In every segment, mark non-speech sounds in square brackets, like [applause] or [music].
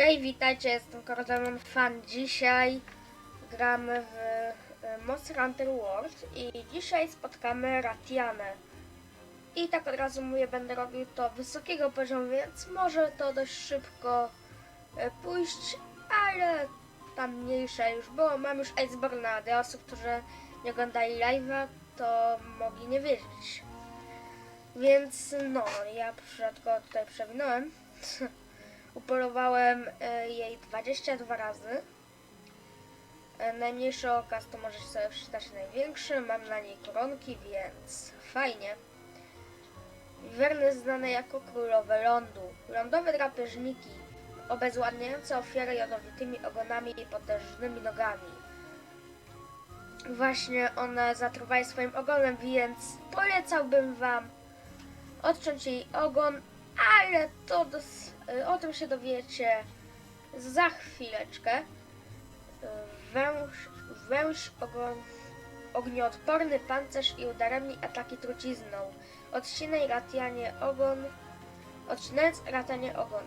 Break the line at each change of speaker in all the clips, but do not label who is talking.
Hej, witajcie, jestem Kordemon Fan. Dzisiaj gramy w e, Monster Hunter World i dzisiaj spotkamy Ratianę. I tak od razu mówię, będę robił to wysokiego poziomu, więc może to dość szybko e, pójść, ale tam mniejsze już było. Mam już Iceborna dla osób, którzy nie oglądali live'a, to mogli nie wiedzieć. Więc no, ja przypadkowo tutaj przewinąłem. [laughs] Upolowałem e, jej 22 razy. E, Najmniejszy okaz to możecie sobie przeczytać największy. Mam na niej koronki, więc fajnie. Wiwerny znane jako królowe lądu. Lądowe drapieżniki obezwładniające ofiary jadowitymi ogonami i potężnymi nogami. Właśnie one zatruwają swoim ogonem, więc polecałbym wam odciąć jej ogon, ale to dos- y, o tym się dowiecie za chwileczkę. Y, Węż, węż ognioodporny pancerz i udaremni ataki trucizną. Odcinaj ratianie ogon, odcinając ratianie ogon.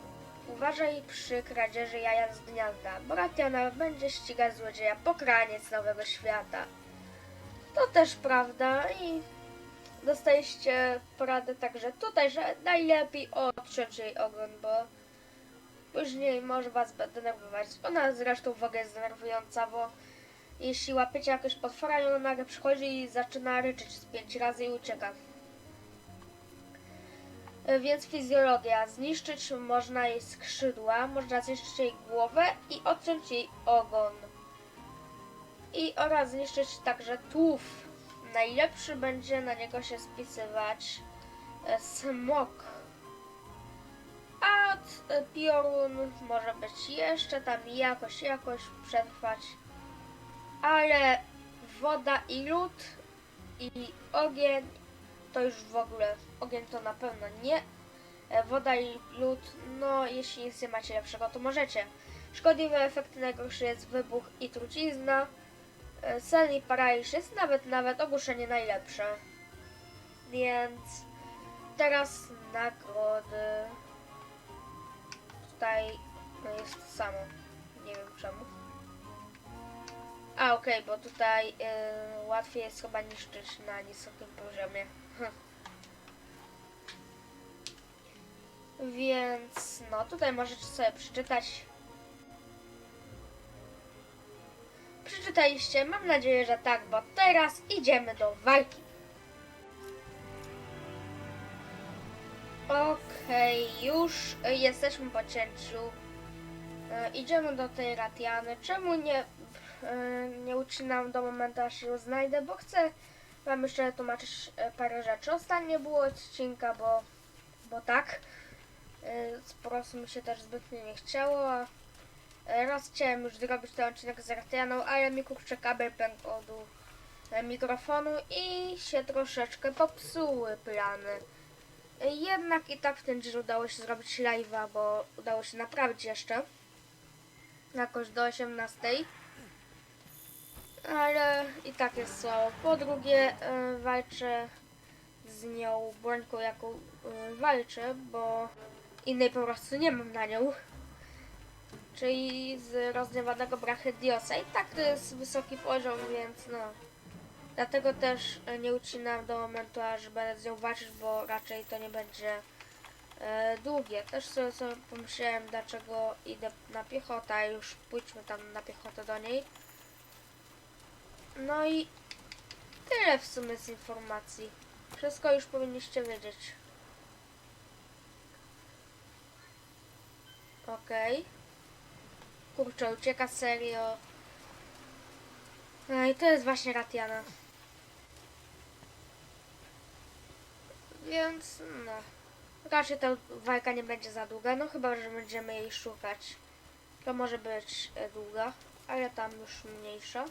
Uważaj przy kradzieży jaja z gniazda, bo ratiana będzie ścigać złodzieja po kraniec nowego świata. To też prawda i dostaliście poradę także tutaj, że najlepiej odciąć jej ogon, bo później może was denerwować. Ona zresztą w ogóle jest denerwująca, bo jeśli łapiecie jakiegoś potwora ona nagle przychodzi i zaczyna ryczeć z pięć razy i ucieka. E, Więc fizjologia. Zniszczyć można jej skrzydła, można zniszczyć jej głowę i odciąć jej ogon. I oraz zniszczyć także tułów. Najlepszy będzie na niego się spisywać e, smok. Od e, piorun może być jeszcze tam jakoś, jakoś przetrwać. Ale woda i lód i ogień to już w ogóle. Ogień to na pewno nie. E, Woda i lód, no jeśli nic nie macie lepszego, to możecie. Szkodliwe efekty najgorszy jest wybuch i trucizna. E, Sen i paraliż jest nawet, nawet ogłuszenie najlepsze. Więc teraz nagrody. Tutaj jest samo. Nie wiem czemu. A okej, bo tutaj y, łatwiej jest chyba niszczyć na wysokim poziomie. [laughs] Więc no tutaj możecie sobie przeczytać Przeczytaliście? Mam nadzieję, że tak, bo teraz idziemy do walki. Okej, już y, jesteśmy po cięciu. Y, idziemy do tej Ratiany. Czemu nie, y, nie ucinam do momentu, aż ją znajdę? Bo chcę wam jeszcze tłumaczyć y, parę rzeczy. Ostatnio było odcinka, bo, bo tak. Y, po prostu mi się też zbytnio nie chciało, a E, Raz chciałem już zrobić ten odcinek z Ratianą, ale mi kurczę kabel pękł od e, mikrofonu i się troszeczkę popsuły plany. Jednak i tak w ten dzień udało się zrobić live'a, bo udało się naprawić jeszcze. Jakoś do 18. Ale i tak jest słabo. Po drugie e, walczę z nią brońką jaką e, walczę, bo innej po prostu nie mam na nią czyli z rozgniewanego Brachydiosa. I tak to jest wysoki poziom, więc no. Dlatego też e, nie ucinam do momentu, aż będę z nią walczyć, bo raczej to nie będzie e, długie. Też sobie, sobie pomyślałem, dlaczego idę na piechotę, już pójdźmy tam na piechotę do niej. No i tyle w sumie z informacji. Wszystko już powinniście wiedzieć. Okej. Kurczę, ucieka serio. No i to jest właśnie Ratiana. Więc no. Raczej ta walka nie będzie za długa, no chyba, że będziemy jej szukać. To może być e, długa, ale tam już mniejsza.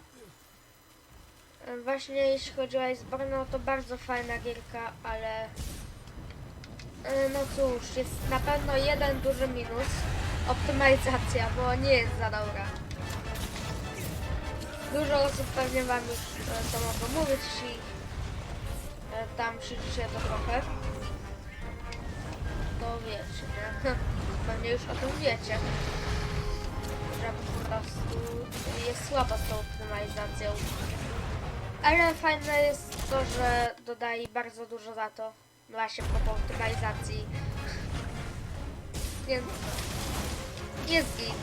E, Właśnie jeśli chodzi o Iceborne, no to bardzo fajna gierka, ale e, no cóż, jest na pewno jeden duży minus. Optymalizacja, bo nie jest za dobra. Dużo osób pewnie wam już to mogą mówić, jeśli tam przyjrzycie to trochę. To wiecie, nie? [laughs] Pewnie już o tym wiecie. po prostu jest słaba z tą optymalizacją. Ale fajne jest to, że dodaje bardzo dużo za to. Właśnie po optymalizacji. Więc jest git.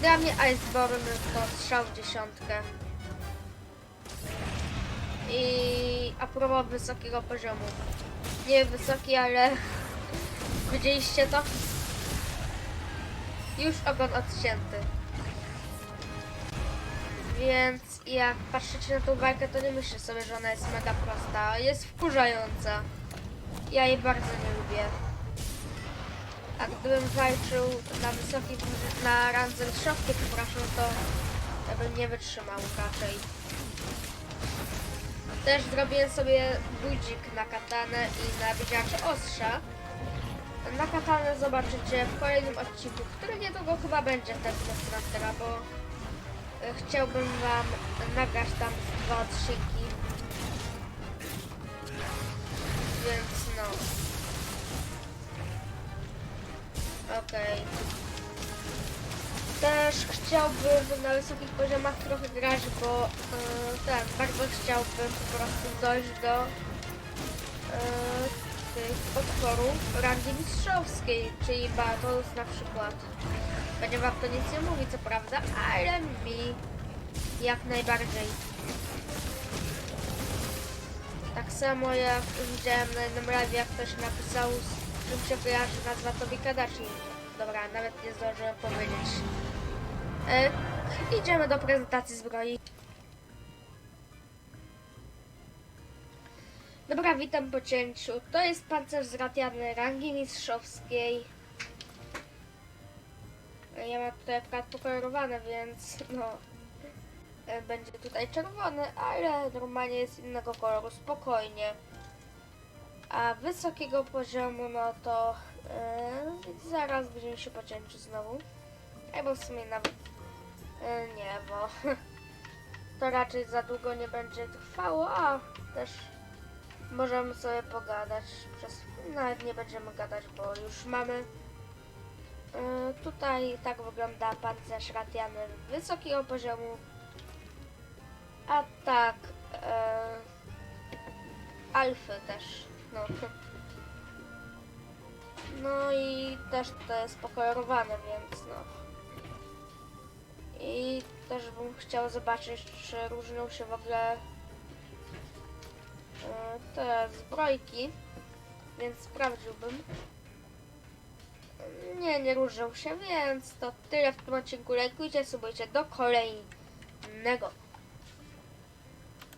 Dla mnie Iceborne to strzał w dziesiątkę. I a propos wysokiego poziomu. Nie wysoki, ale [laughs] widzieliście to? Już ogon odcięty. Więc jak patrzycie na tą walkę, to nie myślę sobie, że ona jest mega prosta. Jest wkurzająca. Ja jej bardzo nie lubię. A gdybym walczył na wysokim, na randze wysokiej, przepraszam, to ja bym nie wytrzymał raczej. Też zrobiłem sobie budzik na katanę i na widziacze ostrza. Na katanę zobaczycie w kolejnym odcinku, który niedługo chyba będzie też z Frontera, bo e, chciałbym wam nagrać tam dwa odcinki. Więc no. Okej. Też chciałbym na wysokich poziomach trochę grać, bo e, tak, bardzo chciałbym po prostu dojść do e, tych potworów rangi mistrzowskiej, czyli Battles na przykład. Będzie wam to nic nie mówi, co prawda, ale mi jak najbardziej. Tak samo jak widziałem na jednym live, jak ktoś napisał, z czym się kojarzy nazwa Tobi Kadachi. Dobra, nawet nie zdążyłem powiedzieć. E, idziemy do prezentacji zbroi. Dobra, witam po cięciu. To jest pancerz z ratiany rangi mistrzowskiej. E, Ja mam tutaj akurat pokolorowane, więc no e, będzie tutaj czerwony, ale normalnie jest innego koloru, spokojnie. A wysokiego poziomu, no to e, zaraz będziemy się po cięciu znowu. Albo w sumie nawet e, nie, bo [laughs] to raczej za długo nie będzie trwało, a też możemy sobie pogadać przez... Nawet nie będziemy gadać, bo już mamy. E, tutaj tak wygląda pancerz ratiany wysokiego poziomu. A tak e, alfy też no. [laughs] no i też to jest pokolorowane, więc no. I też bym chciał zobaczyć, czy różnią się w ogóle te zbrojki, więc sprawdziłbym. Nie, nie różnią się, więc to tyle w tym odcinku. Lajkujcie, subujcie do kolejnego.